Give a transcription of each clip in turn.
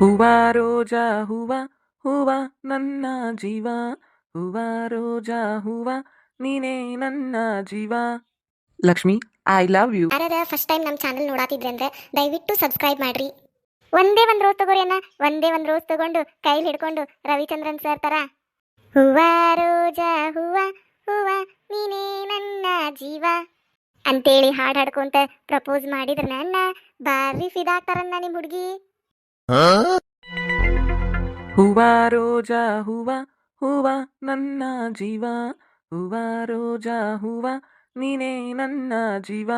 ಹೂವ ರೋಜಾ ಹೂವ ಹೂವ ನನ್ನ ಜೀವ. ಹೂವ ರೋಜಾ ಹೂವ, ನೀನೇ ನನ್ನ ಜೀವ. ಲಕ್ಷ್ಮಿ ಐ ಲವ್ ಯು ಅರೆ ಫಸ್ಟ್ ಟೈಮ್ ನಮ್ಮ ಚಾನಲ್ ನೋಡಾತಿದ್ರೆ ಅಂದ್ರೆ ದಯವಿಟ್ಟು ಸಬ್ಸ್ಕ್ರೈಬ್ ಮಾಡ್ರಿ. ಒಂದೇ ಒಂದು ರೋಸ್ ತಗೋರಿ ಅಣ್ಣ. ಒಂದೇ ಒಂದು ರೋಸ್ ತಗೊಂಡು ಕೈಲಿ ಹಿಡ್ಕೊಂಡು ರವಿಚಂದ್ರನ್ ಸರ್ ತರ. ಹೂವ ರೋಜಾ ಹೂವ ಹೂವ ನೀನೇ ನನ್ನ ಜೀವ. ಅಂತೇಳಿ ಹಾಡ್ ಹಾಡ್ಕೊಂತ ಪ್ರಪೋಸ್ ಮಾಡಿದ್ರ ನನ್ನ ಬಾರಿ ಫಿದಾಗ್ತಾರನ್ನ ನಿಮ್ಮ ಹುಡುಗಿ. ಹೂವ ರೋಜಾ ಹೂವ ಹೂವ ನನ್ನ ಜೀವ ಹೂವ ರೋಜಾ ಹೂವ ನೀನೇ ನನ್ನ ಜೀವ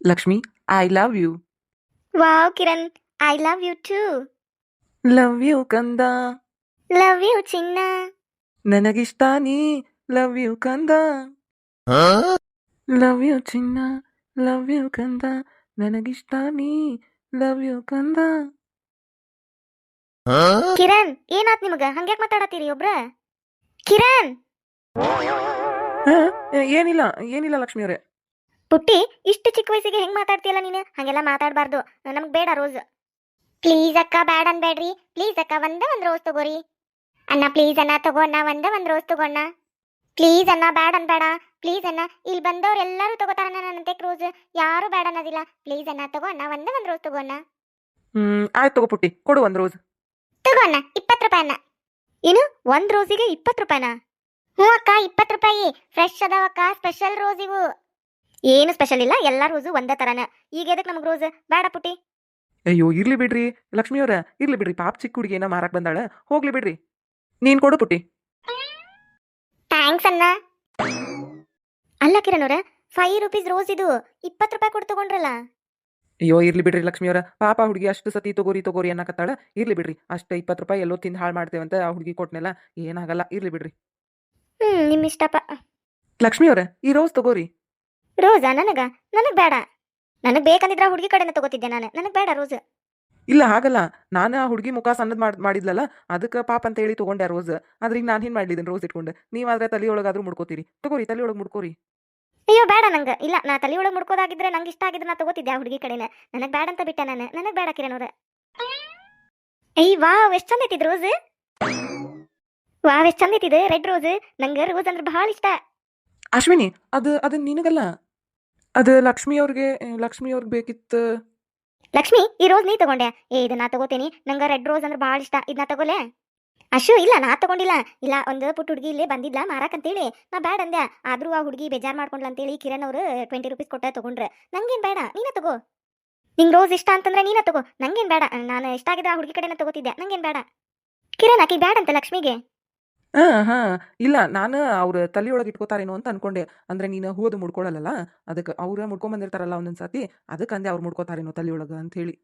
Lakshmi I love you wow Kiran I love you too love you ಕಂದ ಲವ್ ಯು ಚಿನ್ನ ನನಗಿಷ್ಟ ನೀ ಲವ್ ಯು ಕಂದ ಲವ್ ಯು ಚಿನ್ನ ಲವ್ ಯು ಕಂದ ನನಗಿಷ್ಟ ನೀ ಲವ್ ಯು ಕಂದ ಕಿರಣ್ ಏನಾತ್ ನಿಮಗ? ಹಂಗ್ಯಾಕ್ ಮಾತಾಡತ್ತೀರಿ ಒಬ್ರ? ಕಿರಣ್! ಹಾ, ಏನಿಲ್ಲ ಏನಿಲ್ಲ ಲಕ್ಷ್ಮಿ ಅವರೇ. ಪುಟ್ಟಿ ಇಷ್ಟು ಚಿಕ್ಕ ವಯಸ್ಸಿಗೆ ಹೆಂಗ್ ಮಾತಾಡ್ತೀಯಲ್ಲ ನೀನು? ಹಂಗೆಲ್ಲ ಮಾತಾಡಬಾರ್ದು. ನಮ್ಗ್ ಬೇಡ ರೋಸ್ ಪ್ಲೀಸ್ ಅಕ್ಕ ಬ್ಯಾಡ್ ಅನ್ಬೇಡ್ರಿ. ಪ್ಲೀಸ್ ಅಕ್ಕ ಒಂದೇ ಒಂದ್ ರೋಸ್ ತಗೋರಿ. ಅಣ್ಣ ಪ್ಲೀಸ್ ಅಣ್ಣ ತಗೋ ಅಣ್ಣ ಒಂದೇ ಒಂದ್ ರೋಸ್ ತಗೋಣ ಪ್ಲೀಸ್ ಅಣ್ಣ ಬ್ಯಾಡ್ ಅನ್ಬೇಡ. ಪ್ಲೀಸ್ ಅಣ್ಣ ಇಲ್ಲಿ ಬಂದವ್ರು ಎಲ್ಲರೂ ತಗೋತಾರ ನನ್ನಂತೆ ರೋಸ್ ಯಾರು ಬ್ಯಾಡ್ ಅನ್ನೋದಿಲ್ಲ. ಪ್ಲೀಸ್ ಅಣ್ಣ ತಗೋ ಅಣ್ಣ ಒಂದೇ ಒಂದ್ ರೋಸ್ ತಗೋಣ ಹ್ಮ್ ಆಯ್ತು ತಗೋ ಪುಟ್ಟಿ. ಕೊಡು ಒಂದ್ ರೋಸ್ ತಗೋ ಅಣ್ಣ ಇಪ್ಪತ್ತು ರೂಪಾಯಿನ ಏನು ಒಂದ್ ರೋಸಿಗೆ ಇಪ್ಪತ್ತು ರೂಪಾಯಿನ? ಹ್ಞೂ ಅಕ್ಕ ಇಪ್ಪತ್ತು ರೂಪಾಯಿ. ಫ್ರೆಶ್ ಅದಾವಕ್ಕ ಸ್ಪೆಷಲ್ ರೋಸ್ ಇವು. ಏನು ಸ್ಪೆಷಲ್ ಇಲ್ಲ ಎಲ್ಲ ರೋಸು ಒಂದೇ ತರನ. ಈಗ ಎದಕ್ಕೆ ನಮಗೆ ರೋಸ್? ಬೇಡ ಪುಟ್ಟಿ. ಅಯ್ಯೋ ಇರ್ಲಿ ಬಿಡ್ರಿ. ಲಕ್ಷ್ಮಿ ಅವ್ರ ಇರ್ಲಿ ಬಿಡ್ರಿ. ಪಾಪ ಚಿಕ್ಕ ಹುಡುಗಿ ಏನೋ ಮಾರಕ್ ಬಂದಾಳ ಹೋಗ್ಲಿ ಬಿಡ್ರಿ. ನೀನ್ ಕೊಡು ಪುಟ್ಟಿ. ಥ್ಯಾಂಕ್ಸ್ ಅಣ್ಣ. ಅಲ್ಲ ಕಿರಣ್ ಅವ್ರ ಫೈವ್ ರುಪೀಸ್ ರೋಸ್ ಇದು ಇಪ್ಪತ್ತು ರೂಪಾಯಿ ಕೊಟ್ಟು ತಗೊಂಡ್ರಲ್ಲ? ಅಯ್ಯೋ ಇರ್ಲಿ ಬಿಡ್ರಿ ಲಕ್ಷ್ಮಿ ಅವರ. ಪಾಪ ಹುಡುಗಿ ಅಷ್ಟು ಸತಿ ತಗೋರಿ ತಗೋರಿ ಅನ್ನಕತ್ತಾಳ. ಇರ್ಲಿ ಬಿಡ್ರಿ. ಅಷ್ಟು ಇಪ್ಪತ್ತು ರೂಪಾಯಿ ಎಲ್ಲೋ ತಿಂದು ಹಾಳು ಮಾಡ್ತೇವಂತ ಆ ಹುಡುಗಿ ಕೊಟ್ಟನೆಲ್ಲ ಏನಾಗಲ್ಲ. ಇರ್ಲಿ ಬಿಡ್ರಿ. ಹ್ಮ್ ನಿಮ್ಮ ಇಷ್ಟಪ್ಪ. ಲಕ್ಷ್ಮಿ ಅವರ ಈ ರೋಸ್ ತಗೋರಿ. ರೋಸಾ? ನನಗ? ನನಗ್ ಬೇಡ. ನನಗ್ ಬೇಕಂದಿದ್ರ ಹುಡುಗಿ ಕಡೆನ ತಗೋತಿದ್ದೆ ನಾನು. ನನಗ್ ಬೇಡ ರೋಸ್. ಇಲ್ಲ ಹಾಗಲ್ಲ ನಾನು ಆ ಹುಡುಗಿ ಮುಖ ಸಣ್ಣದ್ ಮಾಡ್ ಮಾಡಿದ್ಲಲ್ಲ ಅದಕ್ಕೆ ಪಾಪ ಅಂತ ಹೇಳಿ ತಗೊಂಡೆ ರೋಸ್. ಆದ್ರೆ ಈಗ ನಾನು ಹಿಂಗೆ ಮಾಡ್ಲಿದ್ದೀನಿ ರೋಸ್ ಇಟ್ಕೊಂಡು. ನೀವಾದ್ರೆ ತಲೆಯೊಳಗಾದ್ರೂ ಮುಡ್ಕೋತೀರಿ. ತಗೋರಿ ತಲೆಯೊಳಗೆ ಮುಡ್ಕೋರಿ. ಅಯ್ಯೋ ಬೇಡ ನಂಗೆ. ಇಲ್ಲ ನಾ ತಲೆ ಒಳಗೆ ಮುಡ್ಕೋದಾಗಿದ್ರೆ ನಂಗೆ ಇಷ್ಟ ಆಗಿದ್ರೆ ನಾ ತಗೋತಿದ್ದೆ ಆ ಹುಡುಗಿ ಕಡೆನ. ನನಗೆ ಬೇಡ ಅಂತ ಬಿಟ್ಟೆ ನಾನು. ನನಗೆ ಬೇಡ ಕಿರಣ್ ಏಯ್ ಅಯ್ಯ ವಾವ್ ಎಷ್ಟ್ ಚಂದ ಐತಿದ್ ರೋಸ್. ವಾ ಎಷ್ಟು ಚಂದ ಐತಿದ್ ರೆಡ್ ರೋಸ್. ನಂಗೆ ರೋಸ್ ಅಂದ್ರೆ ಬಹಳ ಇಷ್ಟ. ಅಶ್ವಿನಿ ಅದು ಅದು ನಿನಗಲ್ಲ? ಅದು ಲಕ್ಷ್ಮಿ ಅವ್ರಿಗೆ ಲಕ್ಷ್ಮಿ ಅವ್ರಿಗೆ ಬೇಕಿತ್ತು. ಲಕ್ಷ್ಮಿ ಈ ರೋಸ್ ನೀ ತಗೊಂಡೆ. ಏ ಇದನ್ನ ತಗೋತೀನಿ. ನಂಗೆ ರೆಡ್ ರೋಸ್ ಅಂದ್ರೆ ಬಹಳ ಇಷ್ಟ. ಇದನ್ನ ತಗೋಲೆ. ಅಶು ಇಲ್ಲ ನಾ ತಗೊಂಡಿಲ್ಲ. ಇಲ್ಲ ಒಂದು ಪುಟ್ಟ ಹುಡುಗಿ ಇಲ್ಲೇ ಬಂದಿದ್ಲ ಮಾರಾಕ್ ಅಂತೇಳಿ ನಾ ಬ್ಯಾಡ ಅಂದ್ಯಾ ಆದ್ರೂ ಆ ಹುಡುಗಿ ಬೇಜಾರ್ ಮಾಡ್ಕೊಂಡ್ಲ ಅಂತೇಳಿ ಕಿರಣ್ ಅವರು ಟ್ವೆಂಟಿ ರುಪೀಸ್ ಕೊಟ್ಟ ತಗೊಂಡ್ರೆ. ನಂಗೇನ್ ಬೇಡ ನೀನ ತಗೋ. ನಿಂಗ್ ರೋಸ್ ಇಷ್ಟ ಅಂತಂದ್ರೆ ನೀನ ತಗೋ. ನಂಗೇನ್ ಬೇಡ ನಾನು ಇಷ್ಟ ಆಗಿದ್ರೆ ಆ ಹುಡುಗಿ ಕಡೆನ ತಗೋತಿದ್ದೆ. ನಂಗೇನ್ ಬೇಡ. ಕಿರಣ್ ಆಕಿ ಬೇಡ ಅಂತ ಲಕ್ಷ್ಮಿಗೆ? ಹಾ ಹಾ. ಇಲ್ಲ ನಾನು ಅವ್ರ ತಲೆಯೊಳಗೆ ಇಟ್ಕೋತಾರೇನೋ ಅಂತ ಅನ್ಕೊಂಡೆ. ಅಂದ್ರೆ ನೀನು ಹೂವದು ಮುಡ್ಕೊಳಲ್ಲ ಅದಕ್ಕೆ ಅವ್ರ ಮುಡ್ಕೊಂಡ್ ಬಂದಿರ್ತಾರಲ್ಲ ಒಂದೊಂದ್ ಸತಿ ಅದಕ್ಕೆ ಅಂದೆ ಅವ್ರು ಮುಡ್ಕೋತಾರೇನೋ ತಲೆಯೊಳಗೆ ಅಂತ ಹೇಳಿ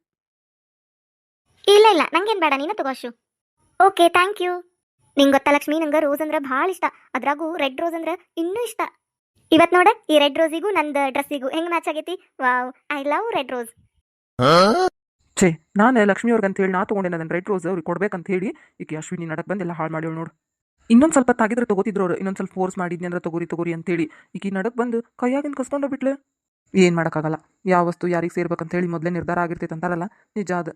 ಇಲ್ಲ ಇಲ್ಲ ನಂಗೇನ್ ಬೇಡ ನೀನು ತಗೋ ಅಶು ಓಕೆ, ಥ್ಯಾಂಕ್ ಯು. ನಿಂಗೆ ಗೊತ್ತಾ ಲಕ್ಷ್ಮಿ? ನಂಗೆ ರೋಸ್ ಅಂದ್ರೆ ಭಾಳ ಇಷ್ಟ. ಅದ್ರಾಗೂ ರೆಡ್ ರೋಸ್ ಅಂದ್ರೆ ಇನ್ನೂ ಇಷ್ಟ. ಇವತ್ ನೋಡ, ಈ ರೆಡ್ ರೋಸಿಗೂ ನಂದು ಡ್ರೆಸ್ಸಿಗೂ ಹೆಂಗ್ ಮ್ಯಾಚ್ ಆಗೈತಿ? Wow I love red rose ಛೇ, ನಾನೇ ಲಕ್ಷ್ಮಿ ಅವ್ರಿಗೆ ಅಂತ ಹೇಳಿ ನಾ ತೊಗೊಂಡೆ ನನ್ನ ರೆಡ್ ರೋಸ್ ಅವ್ರಿಗೆ ಕೊಡ್ಬೇಕಂತ ಹೇಳಿ. ಈಗ ಅಶ್ವಿನಿ ನಡಕ್ ಬಂದೆಲ್ಲ, ಹಾಳು ಮಾಡ್ಯಾಳ ನೋಡು. ಇನ್ನೊಂದು ಸ್ವಲ್ಪ ತಾಗಿದ್ರೆ ತಗೋತಿದ್ರು ಅವ್ರು, ಇನ್ನೊಂದು ಸ್ವಲ್ಪ ಫೋರ್ಸ್ ಮಾಡಿದ್ನಿ ಅಂದ್ರೆ ತಗೋರಿ ತಗೋರಿ ಅಂತೇಳಿ ಈಗ ನಡಕ್ ಬಂದು ಕೈಯಾಗಿಂದ ಕಸ್ಕೊಂಡು ಬಿಟ್ಲೆ ಏನು ಮಾಡೋಕ್ಕಾಗಲ್ಲ. ಯಾವ ವಸ್ತು ಯಾರಿಗೆ ಸೇರ್ಬೇಕಂತ ಹೇಳಿ ಮೊದಲೇ ನಿರ್ಧಾರ ಆಗಿರ್ತೈತೆ ಅಂತಾರಲ್ಲ, ನಿಜ ಅದು.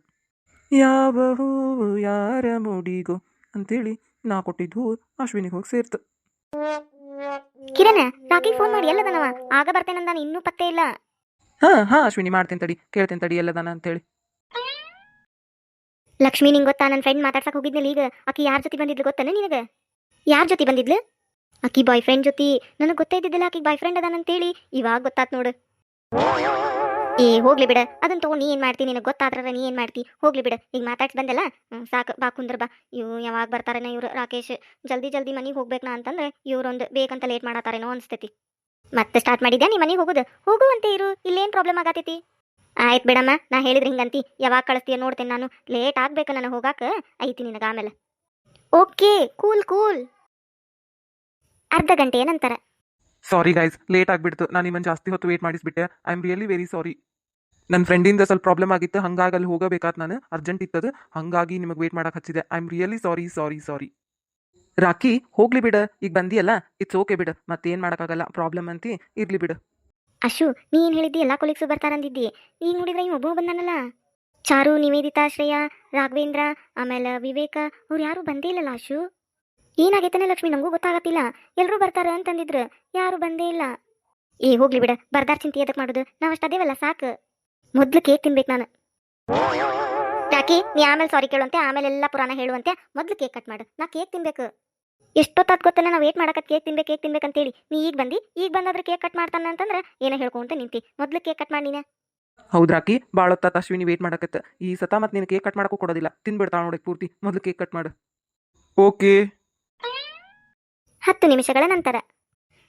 ಯಾವ ಹೂವು ಯಾರ ಮುಡಿಗೋ? ಅಂತೇಳಿ ನಾ ಕೊಟ್ಟಿದ್ದು ಹೂವು ಅಶ್ವಿನಿಗೆ ಹೋಗಿ ಸೇರ್ತು. ಕಿರಣ ರಾಕಿ ಫೋನ್ ಮಾಡಿ ಎಲ್ಲದನವ? ಆಗ ಬರ್ತೇನಂದಾನ ಇನ್ನೂ ಪತ್ತೆ ಇಲ್ಲ. ಹಾ ಹಾ ಅಶ್ವಿನಿ ಮಾಡ್ತೇನೆ ತಡಿ ಕೇಳ್ತೇನೆ ತಡಿ ಎಲ್ಲದಾನ ಅಂತೇಳಿ. ಲಕ್ಷ್ಮಿ ನಿಂಗೆ ಗೊತ್ತಾ ನನ್ನ ಫ್ರೆಂಡ್ ಮಾತಾಡ್ಸಕ್ ಹೋಗಿದ್ನಲ್ಲ ಈಗ. ಆಕಿ ಯಾರ ಜೊತೆ ಬಂದಿದ್ಲು ಗೊತ್ತಾನ ನಿನಗೆ? ಯಾರ ಜೊತೆ ಬಂದಿದ್ಲು? ಆಕಿ ಬಾಯ್ ಫ್ರೆಂಡ್ ಜೊತೆ. ನನಗೆ ಗೊತ್ತೇ ಇದ್ದಿದ್ದಿಲ್ಲ ಆಕಿ ಬಾಯ್ ಫ್ರೆಂಡ್ ಅದಾನಂತೇಳಿ. ಇವಾಗ ಗೊತ್ತಾತ್ ನೋಡು. ಏ, ಹೋಗ್ಲಿ ಬಿಡ. ಅದನ್ನ ತಗೊಂಡು ನೀ ಏನು ಮಾಡ್ತಿ? ನಿನಗೆ ಗೊತ್ತಾದ್ರ ನೀ ಏನು ಮಾಡ್ತಿ? ಹೋಗ್ಲಿ ಬಿಡ. ಈಗ ಮಾತಾಡ್ಸಿ ಬಂದಲ್ಲ? ಸಾಕು. ಬಾ, ಕುಂದ್ರ ಬಾ. ಇವು ಯಾವಾಗ ಬರ್ತಾರೇನೋ ಇವ್ರು. ರಾಕೇಶ್, ಜಲ್ದಿ ಜಲ್ದಿ ಮನೆಗೆ ಹೋಗ್ಬೇಕನಾ ಅಂತಂದ್ರೆ ಇವ್ರೊಂದು ಬೇಕಂತ ಲೇಟ್ ಮಾಡತ್ತಾರೇನೋ ಅನ್ಸ್ತೈತಿ. ಮತ್ತೆ ಸ್ಟಾರ್ಟ್ ಮಾಡಿದ್ಯಾ ನೀ ಮನೆಗೆ ಹೋಗುದು? ಹೋಗುವಂತೆ ಇರು. ಇಲ್ಲೇನು ಪ್ರಾಬ್ಲಮ್ ಆಗತೈತಿ? ಆಯ್ತು ಬಿಡಮ್ಮ. ನಾ ಹೇಳಿದ್ರೆ ಹಿಂಗಂತಿ. ಯಾವಾಗ ಕಳಿಸ್ತೀಯ ನೋಡ್ತೇನೆ ನಾನು. ಲೇಟ್ ಆಗ್ಬೇಕು ನಾನು ಹೋಗಾಕ. ಐತಿ ನಿನಗೆ ಆಮೇಲೆ. ಓಕೆ. Cool cool. ಅರ್ಧ ಗಂಟೆಯ ನಂತರ. ಸಾರಿ ಗೈಸ್ ಲೇಟ್ ಆಗಿಬಿಡ್ತು. ನಾನು ನಿಮ್ಮನ್ನು ಜಾಸ್ತಿ ಹೊತ್ತು wait ಮಾಡಿಸ್ಬಿಟ್ಟೆ. I am really very sorry ನನ್ನ ಫ್ರೆಂಡಿಂದ ಸ್ವಲ್ಪ ಪ್ರಾಬ್ಲಮ್ ಆಗಿತ್ತು. ಹಂಗಾಗಿ ಅಲ್ಲಿ ಹೋಗಬೇಕಾದ ನಾನು. ಅರ್ಜೆಂಟ್ ಇತ್ತದು. ಹಂಗಾಗಿ ನಿಮಗೆ ವೇಟ್ ಮಾಡಕ್ಕೆ ಹಚ್ಚಿದೆ. I am really sorry sorry sorry Rocky ಹೋಗ್ಲಿ ಬಿಡ. ಈಗ ಬಂದಿಯಲ್ಲ? ಇಟ್ಸ್ ಓಕೆ ಬಿಡು. ಮತ್ತೇನು ಮಾಡಕ್ಕಾಗಲ್ಲ. ಪ್ರಾಬ್ಲಮ್ ಅಂತ, ಇರ್ಲಿ ಬಿಡು. ಅಶು ನೀ ಏನು ಹೇಳಿದ್ದಿ? ಎಲ್ಲ ಕೊಲೀಗ್ಸು ಬರ್ತಾರಂದಿದ್ದಿ. ಈಗ ನೋಡಿದ್ರೆ ಇವ್ ಒಬ್ಬ ಬಂದಾನಲ್ಲ? ಚಾರು, ನಿವೇದಿತಾ, ಶ್ರೇಯಾ, ರಾಘವೇಂದ್ರ, ಆಮೇಲೆ ವಿವೇಕ, ಅವ್ರು ಯಾರು ಬಂದೇ ಇಲ್ಲಲ್ಲ ಅಶು ಏನಾಗೈತನ ಲಕ್ಷ್ಮಿ? ನಮಗೂ ಗೊತ್ತಾಗತ್ತಿಲ್ಲ. ಎಲ್ಲರೂ ಬರ್ತಾರ ಅಂತಂದಿದ್ರು. ಯಾರು ಬಂದೇ ಇಲ್ಲ. ಏ ಹೋಗ್ಲಿ ಬಿಡ. ಬರ್ದಾರ್ ಚಿಂತೆ ಎದಕ್ ಮಾಡುದು? ನಾವಷ್ಟು ಅಷ್ಟ ಅದೇವಲ್ಲ ಸಾಕು. ಮೊದ್ಲು ಕೇಕ್ ತಿನ್ಬೇಕು ನಾನು. ಯಾಕೆ? ನೀ ಆಮೇಲೆ ಸಾರಿ ಕೇಳುವಂತೆ ಆಮೇಲೆ ಎಲ್ಲ ಪುರಾಣ ಹೇಳುವಂತೆ ಮೊದ್ಲು ಕೇಕ್ ಕಟ್ ಮಾಡು. ನಾ ಕೇಕ್ ತಿನ್ಬೇಕು. ಎಷ್ಟೊತ್ತಾದ ಗೊತ್ತನ? ನಾವು ವೇಟ್ ಮಾಡಕತ್ ಕೇಕ್ ತಿನ್ಬೇಕು ಕೇಕ್ ತಿನ್ಬೇಕಂತೇಳಿ ನೀ ಈಗ ಬಂದಿ? ಈಗ ಬಂದಾದ್ರೆ ಕೇಕ್ ಕಟ್ ಮಾಡ್ತಾನೆ ಅಂತಂದ್ರೆ ಏನೋ ಹೇಳ್ಕೊಂತ ನಿಂತಿ. ಮೊದ್ಲು ಕೇಕ್ ಕಟ್ ಮಾಡಿ ನೀನೆ. ಹೌದ್ರಾಕಿ ಭಾಳ ಹೊತ್ತಾತ ಅಶ್ವಿನಿ ವೇಟ್ ಮಾಡಕತ್ತ. ಈ ಸತ ಮತ್ತೆ ನೀನು ಕೇಕ್ ಕಟ್ ಮಾಡಕ್ಕೂ ಕೊಡೋದಿಲ್ಲ. ತಿನ್ಬಿಡ್ತಾಳ ನೋಡಿ ಪೂರ್ತಿ. ಮೊದ್ಲು ಕೇಕ್ ಕಟ್ ಮಾಡು. ಓಕೆ. ಹತ್ತು ನಿಮಿಷಗಳ ನಂತರ.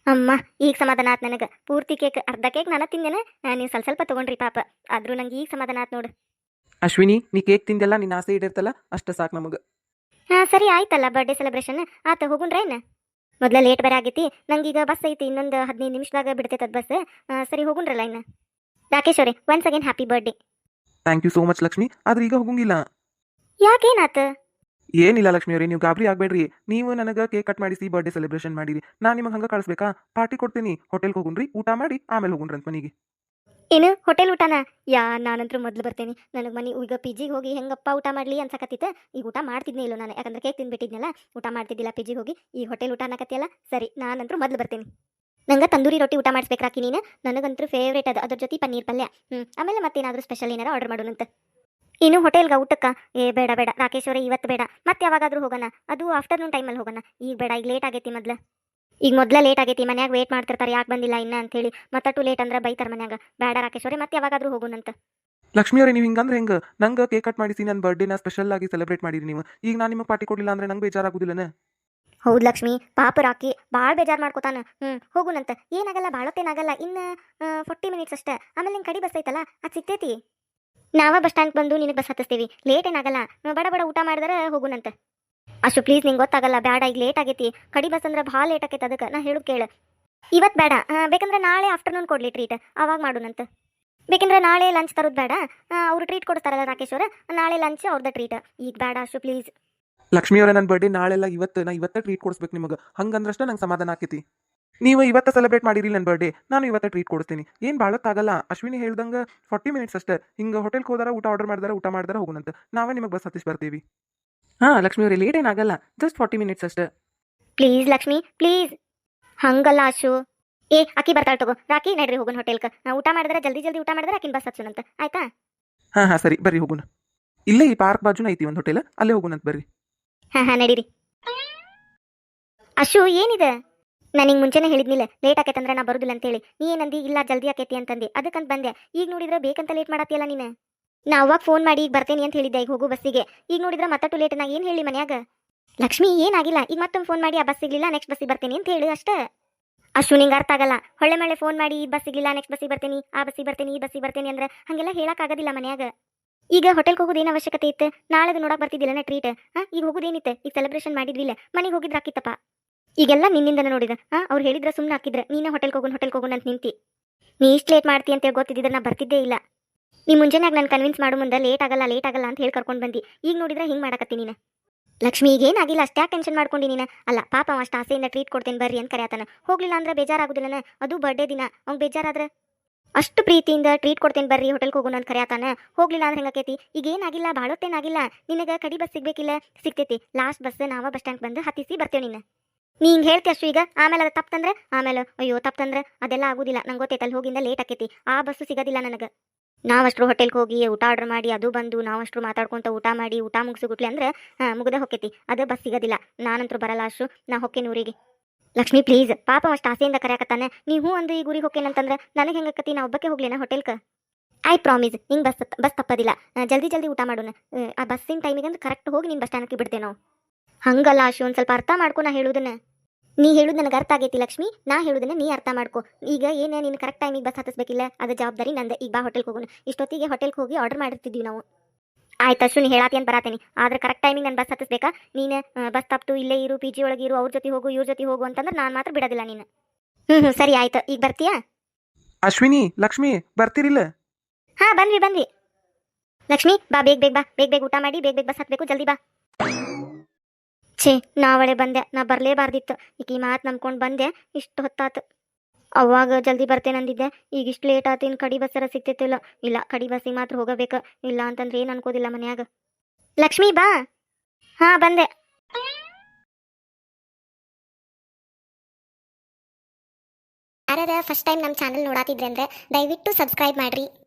ಅಮ್ಮ ಈಗ ಸಮಾಧಾನ ಆತ್ ನನಗೆ. ಪೂರ್ತಿ ಕೇಕ್ ಅರ್ಧ ಕೇಕ್ ನಾನು ತಿಂದೇನೆ. ನೀವು ಸ್ವಲ್ಪ ಸ್ವಲ್ಪ ತಗೊಂಡ್ರಿ ಪಾಪ. ಆದ್ರೂ ನಂಗೆ ಈಗ ಸಮಾಧಾನ ಆತ್ ನೋಡು. ಅಶ್ವಿನಿ ನೀ ಕೇಕ್ ತಿಂದೆಲ್ಲ ನಿನ್ನ ಆಸೆ ಇಡಿರ್ತಲ್ಲ ಅಷ್ಟು ಸಾಕು ನಮಗೆ. ಹಾ ಸರಿ ಆಯ್ತಲ್ಲ ಬರ್ಡೇ ಸೆಲೆಬ್ರೇಷನ್ ಆತ ಹೋಗುಣ್ರೇನ ಮೊದ್ಲ ಲೇಟ್ ಬೇರೆ ಆಗೈತಿ. ನಂಗೀಗ ಬಸ್ ಐತಿ ಇನ್ನೊಂದು ಹದಿನೈದು ನಿಮಿಷದಾಗ ಬಿಡ್ತೈತೆ ಅದು ಬಸ್ ಸರಿ ಹೋಗುಣ್ರಲ್ಲ ಇನ್ನು? ರಾಕೇಶ್ ಅವರೇ once again happy birthday thank you so much Lakshmi. ಆದ್ರೆ ಈಗ ಹೋಗಂಗಿಲ್ಲ. ಯಾಕೇನಾತ? ಏನಿಲ್ಲ ಲಕ್ಷ್ಮಿ ನೀವು ಗಾಬರಿ ಆಗಬೇಡ್ರಿ. ನೀವು ನನಗೆ ಕೇಕ್ ಕಟ್ ಮಾಡಿಸಿ ಬರ್ಡೇ ಸೆಲೆಬ್ರೇಷನ್ ಮಾಡಿರಿ. ನಾನು ನಿಮಗೆ ಹಂಗೆ ಕಳಿಸ್ಬೇಕಾ? ಪಾರ್ಟಿ ಕೊಡ್ತೀನಿ. ಹೋಟೆಲ್ಗೆ ಹೋಗುನ್ರಿ ಊಟ ಮಾಡಿ, ಆಮೇಲೆ ಹೋಗುನ್ರಿ ಅಂತ ಮನೆಗೆ. ಏನು? ಹೋಟೆಲ್ ಊಟನ? ಯಾ, ನಾನಂತ್ರ ಮೊದಲು ಬರ್ತೇನೆ. ನನಗೆ ಮನೆ, ಈಗ ಪಿ ಜಿಗೆ ಹೋಗಿ ಹೆಂಗಪ್ಪ ಊಟ ಮಾಡಲಿ ಅನ್ಸಕತ್ತಿತ್ತು. ಈಗ ಊಟ ಮಾಡ್ತಿದ್ನೇ ಇಲ್ಲ ನಾನು. ಯಾಕಂದ್ರೆ ಕೇಕ್ ತಿನ್ಬಿಟ್ಟಿದ್ನಲ್ಲ, ಊಟ ಮಾಡ್ತಿದ್ದಿಲ್ಲ ಪಿ ಜಿಗೆ ಹೋಗಿ. ಈ ಹೋಟೆಲ್ ಊಟ ಅನ್ನಕತ್ತಿಯಲ್ಲ ಸರಿ ನಾನಂತೂ ಮೊದಲು ಬರ್ತೇನೆ. ನಂಗೆ ತಂದೂರಿ ರೊಟ್ಟಿ ಊಟ ಮಾಡಿಸ್ಬೇಕಾಕಿ ನೀನು? ನನಗಂತೂ ಫೇವ್ರೇಟ್ ಅದು, ಅದ್ರ ಜೊತೆ ಪನ್ನೀರ್ ಪಲ್ಯ. ಹ್ಞೂ ಆಮೇಲೆ ಮತ್ತೇನಾದರೂ ಸ್ಪೆಷಲ್ ಏನಾರ ಆರ್ಡರ್ ಮಾಡೋಣಂತ. ಇನ್ನು ಹೋಟೆಲ್ಗೆ ಊಟಕ್ಕೆ? ಏ ಬೇಡ ಬೇಡ. ರಾಕೇಶ್ವರ ಇವತ್ತು ಬೇಡ. ಮತ್ತೆ ಯಾವಾಗಾದ್ರೂ ಹೋಗೋಣ. ಅದು ಆಫ್ಟರ್ನೂನ್ ಟೈಮಲ್ಲಿ ಹೋಗೋಣ. ಈಗ ಬೇಡ ಈಗ ಲೇಟ್ ಆಗೈತಿ ಮೊದ್ಲು. ಈಗ ಮೊದ್ಲ ಲೇಟ್ ಆಗೈತಿ. ಮನ್ಯಾಗ ವೇಟ್ ಮಾಡ್ತಿರ್ತಾರೆ. ಯಾಕೆ ಬಂದಿಲ್ಲ ಇನ್ನ ಅಂತೇಳಿ. ಮತ್ತಟು ಲೇಟ್ ಅಂದ್ರೆ ಬೈತಾರೆ ಮನ್ಯಾಗ. ಬೇಡ ರಾಕೇಶ್ವರಿ ಮತ್ತೆ ಯಾವಾಗಾದ್ರೂ ಹೋಗೋಣಂತ. ಲಕ್ಷ್ಮಿ ಅವರೇ ನೀವು ಹಿಂಗಂದ್ರೆ ಹೆಂಗೆ? ನಂಗೆ ಕೇಕ್ ಕಟ್ ಮಾಡಿಸಿ ನನ್ನ ಬರ್ಡೇನ ಸ್ಪೆಷಲ್ ಆಗಿ ಸೆಲೆಬ್ರೇಟ್ ಮಾಡಿರಿ ನೀವು. ಈಗ ನಾನು ನಿಮಗೆ ಪಾರ್ಟಿ ಕೊಡಲಿಲ್ಲ ಅಂದ್ರೆ ನಂಗೆ ಬೇಜಾರಾಗುದಿಲ್ಲನ? ಹೌದು ಲಕ್ಷ್ಮಿ. ಪಾಪ ರಾಕಿ ಭಾಳ ಬೇಜಾರು ಮಾಡ್ಕೋತಾನ. ಹ್ಞೂ ಹೋಗುನಂತ ಏನಾಗಲ್ಲ ಭಾಳತ್ತೇನಾಗಲ್ಲ ಇನ್ನು ಫೋರ್ಟಿ ಮಿನಿಟ್ಸ್ ಅಷ್ಟೇ. ಆಮೇಲೆ ನಿಂಗೆ ಕಡಿ ಬಸ್ ಐತಲ್ಲ? ಅದು ಸಿಗ್ತೈತಿ? ನಾವ ಬಸ್ ಸ್ಟ್ಯಾಂಡ್ ಬಂದು ನಿನಗೆ ಬಸ್ ಹತ್ತಿಸ್ತೀವಿ. ಲೇಟ್ ಏನಾಗಲ್ಲ ಬಡ ಬಡ ಊಟ ಮಾಡಿದ್ರೆ ಹೋಗುನಂತ. ಅಷ್ಟು ಪ್ಲೀಸ್ ನಿಂಗೆ ಗೊತ್ತಾಗಲ್ಲ. ಬೇಡ ಈಗ ಲೇಟ್ ಆಗೈತಿ. ಕಡಿ ಬಸ್ ಅಂದ್ರೆ ಭಾಳ ಲೇಟ್ ಆಕೈತೆ ಅದಕ್ಕೆ. ನಾ ಹೇಳು ಕೇಳು. ಇವತ್ತು ಬೇಡ ಬೇಕಂದ್ರೆ ನಾಳೆ ಆಫ್ಟರ್ನೂನ್ ಕೊಡ್ಲಿ ಟ್ರೀಟ್ ಅವಾಗ ಮಾಡುನಂತ. ಬೇಕಂದ್ರೆ ನಾಳೆ ಲಂಚ್ ತರೋದು ಬೇಡ ಅವರು ಟ್ರೀಟ್ ಕೊಡ್ತಾರಲ್ಲ ರಾಕೇಶ್ವರ. ನಾಳೆ ಲಂಚ್ ಅವ್ರದ ಟ್ರೀಟ್ ಈಗ ಬೇಡ ಅಷ್ಟು ಪ್ಲೀಸ್ ಲಕ್ಷ್ಮಿ ಅವರೇ ನನ್ನ ಬರ್ಡೇ ನಾಳೆಲ್ಲ ಇವತ್ತು ನಾ ಇವತ್ತೇ ಟ್ರೀಟ್ ಕೊಡಿಸ್ಬೇಕು ನಿಮಗೆ. ಹಂಗಂದ್ರಷ್ಟೇ ನಂಗೆ ಸಮಾಧಾನ ಆಕೈತಿ. ನೀವು ಇವತ್ತು ಸೆಲೆಬ್ರೇಟ್ ಮಾಡಿರಿ ನನ್ನ ಬರ್ಡೇ ನಾನು ಇವತ್ತು ಟ್ರೀಟ್ ಕೊಡ್ತೀನಿ ಏನು ಭಾಳತ್ತಾಗಲ್ಲ ಅಶ್ವಿನಿ ಹೇಳ್ದಂಗೆ ಫಾರ್ಟಿ ಮಿನಿಟ್ಸ್ ಅಷ್ಟೇ. ಹಿಂಗೆ ಹೋಟೆಲ್ಗೆ ಹೋದಾರ ಊಟ ಆರ್ಡರ್ ಮಾಡಿದಾರ ಊಟ ಮಾಡಿದಾರ ಹೋಗೋಣಂತ ನಾವೇ ನಿಮಗೆ ಬಸ್ ಹತ್ತಿಸಿ ಬರ್ತೀವಿ. ಹಾಂ ಲಕ್ಷ್ಮಿ ಅವರೇ ಲೇಟ್ ಏನಾಗಲ್ಲ ಜಸ್ಟ್ ಫಾರ್ಟಿ ಮಿನಿಟ್ಸ್ ಅಷ್ಟೇ. ಪ್ಲೀಸ್ ಲಕ್ಷ್ಮಿ ಪ್ಲೀಸ್ ಹಂಗಲ್ಲ ಅಶು ಏ ಅಕ್ಕಿ ಬರ್ತಾಳೆ ತಗೋ. ರಾಕಿ ನಡ್ರಿ ಹೋಗೋಣ ಹೋಟೆಲ್ಕ ನಾವು ಊಟ ಮಾಡಿದ್ರೆ ಜಲ್ದಿ ಜಲ್ದಿ ಊಟ ಮಾಡಿದ್ರೆ ಅಕ್ಕಿನ ಬಸ್ ಹಚ್ಚುನಂತ. ಆಯ್ತಾ? ಹಾಂ ಹಾಂ ಸರಿ ಬರ್ರಿ ಹೋಗೋಣ ಇಲ್ಲೇ ಈ ಪಾರ್ಕ್ ಬಾಜುನ ಐತಿ ಒಂದು ಹೋಟೆಲ್ ಅಲ್ಲೇ ಹೋಗೋಣಂತ ಬರ್ರಿ. ಹಾಂ ಹಾಂ ನಡೀರಿ. ಅಶು ಏನಿದೆ? ನಾನು ಹಿಂಗೆ ಮುಂಚೆನೇ ಹೇಳಿದ್ನಿಲ್ಲ ಲೇಟ್ ಆಕೈತಂದ್ರೆ ನಾ ಬರುದಿಲ್ಲ ಅಂತೇಳಿ. ನೀ ಏನಂದಿ? ಇಲ್ಲ, ಜಲ್ದಿ ಆಕೈತಿ ಅಂತಂದೆ. ಅದಕ್ಕಂತ ಬಂದೆ. ಈಗ ನೋಡಿದ್ರೆ ಬೇಕಂತ ಲೇಟ್ ಮಾಡತ್ತಿಯಲ್ಲ ನೀನು? ನಾ ಅವಾಗ ಫೋನ್ ಮಾಡಿ ಈಗ ಬರ್ತೇನೆ ಅಂತ ಹೇಳಿದ್ದೆ, ಈಗ ಹೋಗು ಬಸ್ಸಿಗೆ. ಈಗ ನೋಡಿದ್ರೆ ಮತ್ತಟು ಲೇಟ್ ನಾ ಏನು ಹೇಳಿ ಮನ್ಯಾಗ? ಲಕ್ಷ್ಮಿ, ಏನಾಗಿಲ್ಲ. ಈಗ ಮತ್ತೊಮ್ಮೆ ಫೋನ್ ಮಾಡಿ ಆ ಬಸ್ ಸಿಗ್ಲಿಲ್ಲ ನೆಕ್ಸ್ಟ್ ಬಸ್ಸಿಗೆ ಬರ್ತೀನಿ ಅಂತ ಹೇಳಿ ಅಷ್ಟೇ. ಅಷ್ಟು ನಿಂಗೆ ಅರ್ಥ ಆಗಲ್ಲ. ಹೊಳ್ಳೆ ಮಳೆ ಫೋನ್ ಮಾಡಿ ಈ ಬಸ್ ಸಿಗ್ಲಿಲ್ಲ ನೆಕ್ಸ್ಟ್ ಬಸ್ಸಿಗೆ ಬರ್ತೀನಿ, ಆ ಬಸ್ಸಿಗೆ ಬರ್ತೀನಿ, ಈ ಬಸ್ಸಿಗೆ ಬರ್ತೀನಿ ಅಂದ್ರೆ ಹಂಗೆಲ್ಲ ಹೇಳಕ್ಕಾಗೋದಿಲ್ಲ ಮನ್ಯಾಗ. ಈಗ ಹೋಟೆಲ್ಗೆ ಹೋಗೋದು ಏನು ಅವಶ್ಯಕತೆ ಇತ್ತು? ನಾಳೆದು ನೋಡಕ್ ಬರ್ತಿದ್ದಿಲ್ಲ ಟ್ರೀಟ್ ಹಾಂ? ಈಗ ಹೋಗೋದೇನಿತ್ತು? ಈಗ ಸೆಲೆಬ್ರೇಷನ್ ಮಾಡಿದ್ವಿಲ್ಲ. ಮನೆಗೆ ಹೋಗಿದ್ರೆ ಹಾಕಿತ್ತಪ್ಪ ಈಗೆಲ್ಲ ನಿನ್ನಿಂದನ ನೋಡಿದ. ಹಾ ಅವ್ರು ಹೇಳಿದ್ರೆ ಸುಮ್ಮನೆ ಹಾಕಿದ್ರೆ. ನೀನೇ ಹೋಟೆಲ್ಗೆ ಹೋಗೋಣ ಹೋಟೆಲ್ಗೆ ಹೋಗೋಣ ಅಂತ ನಿಂತಿ. ನೀ ಇಷ್ಟು ಲೇಟ್ ಮಾಡ್ತಿ ಅಂತ ಗೊತ್ತಿದ್ದಿದ್ರೆ ನಾ ಬರ್ತಿದ್ದೇ ಇಲ್ಲ. ನೀ ಮುಂಜಾನಾಗ ನಾನು ಕನ್ವಿನ್ಸ್ ಮಾಡೋ ಮುಂದೆ ಲೇಟ್ ಆಗಲ್ಲ ಲೇಟ್ ಆಗಲ್ಲ ಅಂತ ಹೇಳಿ ಕರ್ಕೊಂಡು ಬಂದಿ. ಈಗ ನೋಡಿದ್ರೆ ಹಿಂಗೆ ಮಾಡಕತ್ತಿ ನೀನು. ಲಕ್ಷ್ಮಿ ಈಗೇನಾಗಿಲ್ಲ ಅಷ್ಟ್ಯಾಕೆ ಟೆನ್ಷನ್ ಮಾಡ್ಕೊಂಡಿ ನೀನು. ಅಲ್ಲ, ಪಾಪ ಅಷ್ಟು ಆಸೆಯಿಂದ ಟ್ರೀಟ್ ಕೊಡ್ತೇನೆ ಬರ್ರಿ ಅಂತ ಕರೆಯತಾನ. ಹೋಗ್ಲಿಲ್ಲ ಅಂದ್ರೆ ಬೇಜಾರಾಗುದಿಲ್ಲನ ಅದು ಬರ್ಡೇ ದಿನ. ಅವ್ನು ಬೇಜಾರಾದ್ರೆ? ಅಷ್ಟು ಪ್ರೀತಿಯಿಂದ ಟ್ರೀಟ್ ಕೊಡ್ತೇನೆ ಬರ್ರಿ ಹೋಟೆಲ್ಗೆ ಹೋಗೋಣ ಅಂತ ಕರೆಯತಾನ. ಹೋಗ್ಲಿಲ್ಲ ಅಂದ್ರೆ ಹೆಂಗಾಕೈತಿ? ಈಗ ಏನಾಗಿಲ್ಲ ಭಾಳೊತ್ತೇನಾಗಿಲ್ಲ ನಿನಗೆ ಕಡಿ ಬಸ್ ಸಿಗಬೇಕಿಲ್ಲ? ಸಿಗ್ತೈತಿ. ಲಾಸ್ಟ್ ಬಸ್ ನಾವ ಬಸ್ ಸ್ಟ್ಯಾಂಡ್ ಬಂದು ಹತ್ತಿಸಿ ಬರ್ತೇವೆ ನೀನು. ನೀ ಹಿಂಗೆ ಹೇಳ್ತಿ ಅಷ್ಟು ಈಗ? ಆಮೇಲೆ ಅದು ತಪ್ಪಂದ್ರೆ ಆಮೇಲೆ ಅಯ್ಯೋ ತಪ್ಪಂದ್ರೆ ಅದೆಲ್ಲ ಆಗುದಿಲ್ಲ. ನಂಗೆ ಗೊತ್ತೈತೆ ಅಲ್ಲಿ ಹೋಗಿಂದ ಲೇಟ್ ಆಕೈತಿ. ಆ ಬಸ್ಸು ಸಿಗೋದಿಲ್ಲ ನನಗೆ. ನಾವಷ್ಟು ಹೋಟೆಲ್ಗೆ ಹೋಗಿ ಊಟ ಆರ್ಡರ್ ಮಾಡಿ ಅದು ಬಂದು ನಾವಷ್ಟು ಮಾತಾಡ್ಕೊಂತ ಊಟ ಮಾಡಿ ಊಟ ಮುಗಿಸುಗುಟ್ಲಿ ಅಂದ್ರೆ ಮುಗ್ದೆ ಹೊಕ್ಕೈತಿ ಅದು ಬಸ್ ಸಿಗೋದಿಲ್ಲ. ನಾನಂತರೂ ಬರಲ್ಲ ಅಷ್ಟು. ನಾ ಹೊಕ್ಕೇನು ಊರಿಗೆ. ಲಕ್ಷ್ಮಿ ಪ್ಲೀಸ್ ಪಾಪ ಅಷ್ಟು ಆಸೆಯಿಂದ ಕರೆಯಕತ್ತಾನೆ. ಹೂ ಅಂದು ಗುರಿಗೆ ಊರಿಗೆ ಹೊಕ್ಕೇನಂತಂದ್ರೆ ನನಗೆ ಹೆಂಗಕತಿ ನಾ ಒಬ್ಬಕ್ಕೆ ಹೋಗ್ಲೇನ ಹೋಟೆಲ್ಗೆ ಐ ಪ್ರಾಮಿಸ್ ನಿಂಗೆ ಬಸ್ ಬಸ್ ತಪ್ಪದಿಲ್ಲ. ಜಲ್ದಿ ಜಲ್ದಿ ಊಟ ಮಾಡೋಣ. ಆ, ಆ ಬಸ್ಸಿನ ಟೈಮಿಗೆ ಅಂದ್ರೆ ಕರೆಕ್ಟ್ ಹೋಗಿ ನೀನು ಬಸ್ ಸ್ಟ್ಯಾಂಡ್ಗೆ ಬಿಡ್ತೇವೆ ನಾವು. ಹಂಗಲ್ಲ ಆಶು ಒಂದು ಸ್ವಲ್ಪ ಅರ್ಥ ಮಾಡ್ಕೊ ನಾ ಹೇಳುದನ್ನ. ನೀ ಹೇಳುದು ನನಗೆ ಅರ್ಥ ಆಗೈತಿ ಲಕ್ಷ್ಮಿ. ನಾ ಹೇಳುದನ್ನ ನೀ ಅರ್ಥ ಮಾಡ್ಕೊ. ಈಗ ಏನೇ ನೀನು ಕರೆಕ್ಟ್ ಟೈಮಿಗೆ ಬಸ್ ಹತ್ತಿಸ್ಬೇಕಿಲ್ಲ? ಅದು ಜವಾಬ್ದಾರಿ ನಂದು. ಈಗ ಬಾ ಹೋಟೆಲ್ಗೆ ಹೋಗೋಣ. ಇಷ್ಟೊತ್ತಿಗೆ ಹೋಟೆಲ್ಗೆ ಹೋಗಿ ಆರ್ಡರ್ ಮಾಡಿರ್ತಿದ್ವಿ ನಾವು. ಆಯ್ತು ಅಷ್ಟು ನೀ ಹೇಳಾತಿ ಅಂತ ಬರಾತೇನೆ. ಆದ್ರೆ ಕರೆಕ್ಟ್ ಟೈಮಿಗೆ ನಾನು ಬಸ್ ಹತ್ತಿಸ್ಬೇಕಾ? ನೀನು ಬಸ್ ತಪ್ಪು ಇಲ್ಲೇ ಇರು ಪಿ ಜಿ ಒಳಗೆ ಇರು ಅವ್ರ ಜೊತೆ ಹೋಗು ಇವ್ರ ಜೊತೆ ಹೋಗು ಅಂತಂದ್ರೆ ನಾನು ಮಾತ್ರ ಬಿಡೋದಿಲ್ಲ ನೀನು. ಹ್ಞೂ ಹ್ಞೂ ಸರಿ ಆಯ್ತು. ಈಗ ಬರ್ತೀಯಾ? ಅಶ್ವಿನಿ ಲಕ್ಷ್ಮಿ ಬರ್ತೀರಿಲ್ಲ? ಹಾ ಬನ್ರಿ ಬನ್ರಿ ಲಕ್ಷ್ಮಿ ಬಾ ಬೇಗ ಬೇಗ ಬಾ. ಬೇಗ ಬೇಗ ಊಟ ಮಾಡಿ ಬೇಗ ಬೇಗ ಬಸ್ ಹತ್ತಬೇಕು ಜಲ್ದಿ ಬಾ. ಛೇ ನಾವಳೆ ಬಂದೆ. ನಾ ಬರಲೇಬಾರ್ದಿತ್ತು. ಈಗ ಈ ಮಾತು ನಂಬ್ಕೊಂಡು ಬಂದೆ. ಇಷ್ಟು ಹೊತ್ತಾತು. ಅವಾಗ ಜಲ್ದಿ ಬರ್ತೇನೆ ಅಂದಿದ್ದೆ ಈಗ ಇಷ್ಟು ಲೇಟ್ ಆತು. ಇನ್ನು ಕಡಿ ಬಸ್ಸರ ಸಿಗ್ತೈತಿಲ್ಲ ಇಲ್ಲ. ಕಡಿ ಬಸ್ಸಿಗೆ ಮಾತ್ರ ಹೋಗಬೇಕು. ಇಲ್ಲ ಅಂತಂದ್ರೆ ಏನು ಅನ್ಕೋದಿಲ್ಲ ಮನ್ಯಾಗ. ಲಕ್ಷ್ಮಿ, ಬಾ. ಹಾ, ಬಂದೆ. ಯಾರದ ಫಸ್ಟ್ ಟೈಮ್ ನಮ್ಮ ಚಾನಲ್ ನೋಡಾತಿದ್ರೆ ಅಂದ್ರೆ ದಯವಿಟ್ಟು ಸಬ್ಸ್ಕ್ರೈಬ್ ಮಾಡ್ರಿ.